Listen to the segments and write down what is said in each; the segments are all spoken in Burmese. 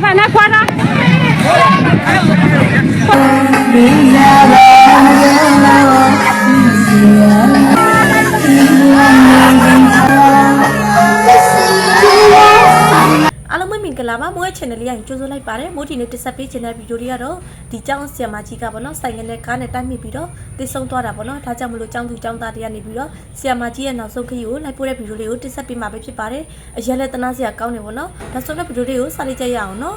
Giovanna င်္ဂလာပါမိုးရဲ့ channel လေးရရင်ကြိုဆိုလိုက်ပါတယ်မိုးဒီနေ့တက်ဆက်ပေးခြင်းတဲ့ဗီဒီယိုလေးကတော့ဒီကျောင်းဆရာမကြီးကပေါ့နော်ဆိုင်ငယ်နဲ့ကားနဲ့တိုက်မိပြီးတော့တိတ်ဆုံးသွားတာပေါ့နော်ဒါကြောင့်မလို့ကျောင်းသူကျောင်းသားတွေကနေပြီးတော့ဆရာမကြီးရဲ့နောက်ဆုံးခရီးကိုလိုက်ပို့တဲ့ဗီဒီယိုလေးကိုတက်ဆက်ပေးမှာပဲဖြစ်ပါတယ်အရင်လက်တနာစရာကောင်းတယ်ပေါ့နော်ဒါဆိုတော့ဗီဒီယိုလေးကိုစလိုက်ကြရအောင်နော်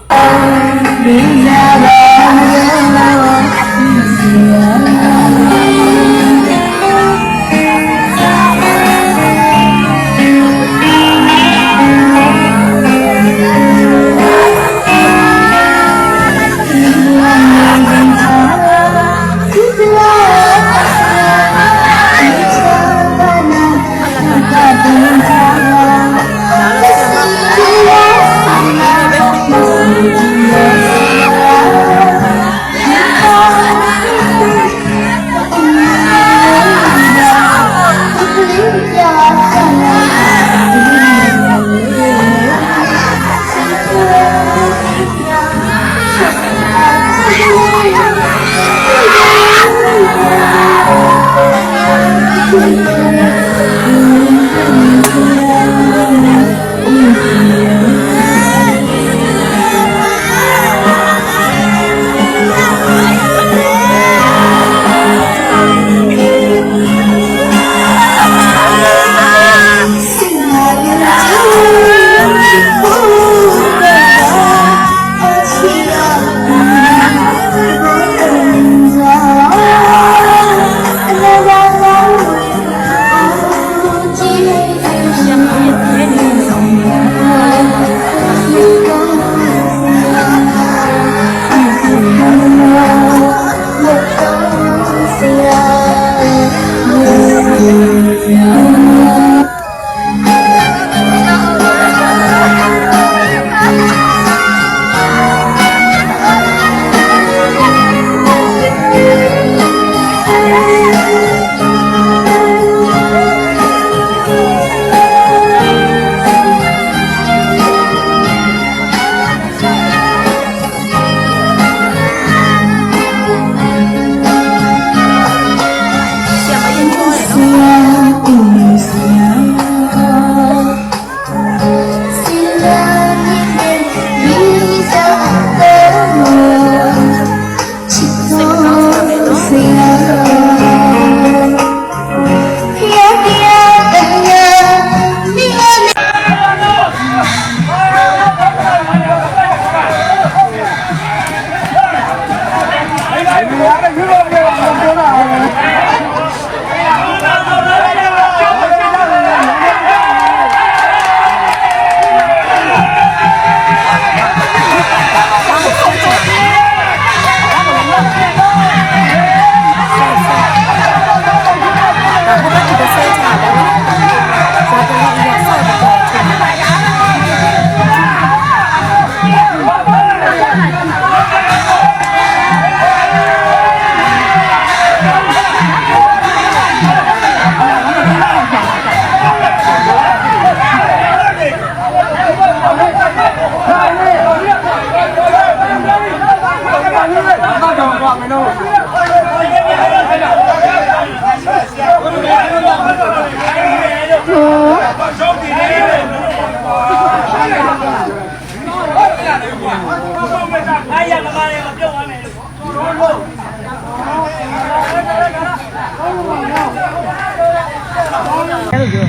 ပြော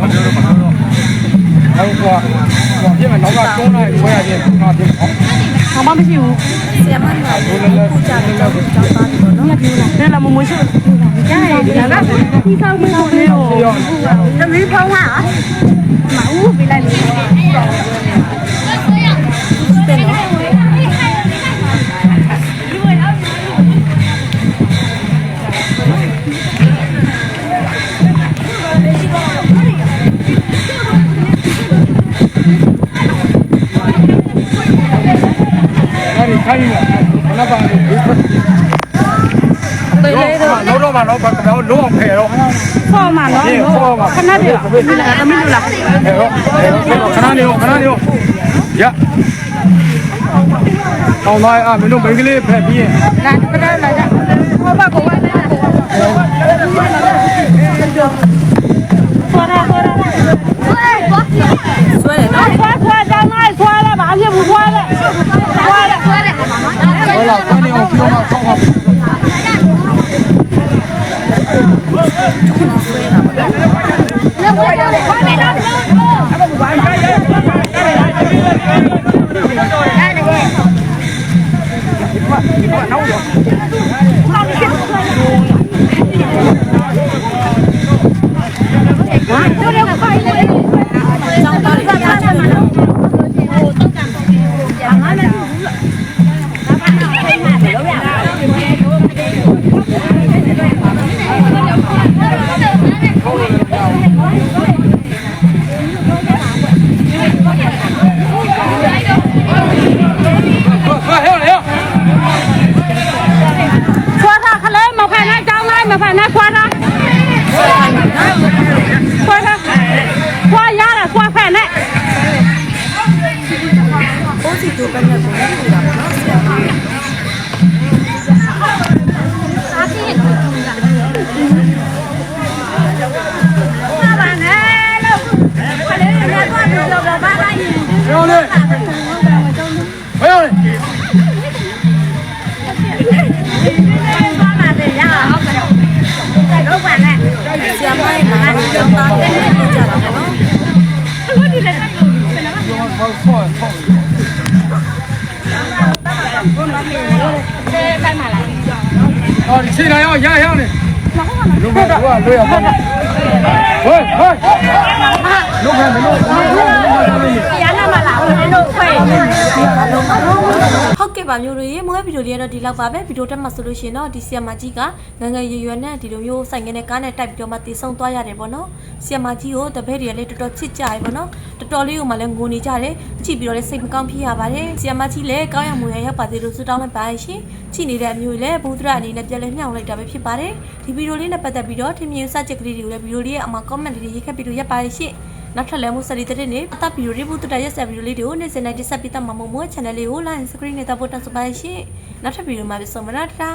မပြောတော့မပြောတော့အဲ့ကွာကွာပြင်မယ်နောက်ကတွန်းလိုက်ဝဲရပြင်ကွာပြင်အောင်ဘာမှမရှိဘူးဆရာမကလည်းပူကြတယ်တော့ကြောက်ပါတယ်နော်ညပြောလားတယ်လားမမရှိဘူးကြရတယ်ဒါကဒီကောင်မလို့လေဟိုတမီးဖောင်းဟာမအူးပြလိုက်လို့ ခိုင်းနေတာခဏပါလို့ဘေးထွက်တယ်လေတော့တော့မှတော့ဘာကတော့လုံးအောင်ဖယ်တော့ဖော်မှာနော်ခဏတည်းခဏတည်းမင်းလားခဏနေရောခဏနေရောရအောင်သားအမင်းတို့မင်္ဂလေးဖက်ပြီးရင်လာခဏလာကြဟောပါကိုဝမ်းနေကိုဝမ်းနေ ရင်ဟဲ့လေဟဲ့လေပါပါတယ်ရအောင်ကတော့တော့ပါနဲ့ဆရာမရဲ့နာမည် ဟုတ်ကဲ့ပါမျိုးတွေရေမွေးဗီဒီယိုလေးကတော့ဒီလောက်ပါပဲဗီဒီယိုတက်မှာဆိုလို့ရှိရင်တော့ဒီဆီယမ်မာကြီးကငငယ်ရွယ်ရွယ်နဲ့ဒီလိုမျိုးဆိုင်ငယ်နဲ့ကားနဲ့တိုက်ပြီးတော့မှတည်ဆုံသွားရတယ်ပေါ့နော်ဆီယမ်မာကြီးကိုတပည့်တွေကလည်းတော်တော်ချစ်ကြရပေါ့နော်တော်တော်လေးကိုမှလည်းငိုနေကြတယ်ကြည့်ပြီးတော့လည်းစိတ်မကောင်းဖြစ်ရပါတယ်ဆီယမ်မာကြီးလည်းကောင်းရမွေရရောက်ပါသေးလို့ဆုတောင်းလိုက်ပါရှင်ကြည့်နေတဲ့အမျိုးတွေလည်းဘုဒ္ဓရအနေနဲ့ပြန်လဲမြှောက်လိုက်တာပဲဖြစ်ပါတယ်ဒီဗီဒီယိုလေးနဲ့ပတ်သက်ပြီးတော့ထင်မြင်စချက်ကလေးတွေကိုလည်းဗီဒီယိုလေးရဲ့အမှာ comment လေးတွေရေးခက်ပြီးတော့ရပ်ပါရှင် နောက်ထပ်လည်းမို့စရီတဲ့နေအသက်ဗီဒီယိုလေးဘုဒ္ဓရရက်ဆက်ဗီဒီယိုလေးတွေကိုနေ့စဉ်နဲ့တိဆက်ပြီးတတ်မှာမို့မို့ channel လေးကို like screen နဲ့တပ်ဖို့တက်စပါရှင်နောက်ထပ်ဗီဒီယိုမှာပြန်ဆုံမလားတာ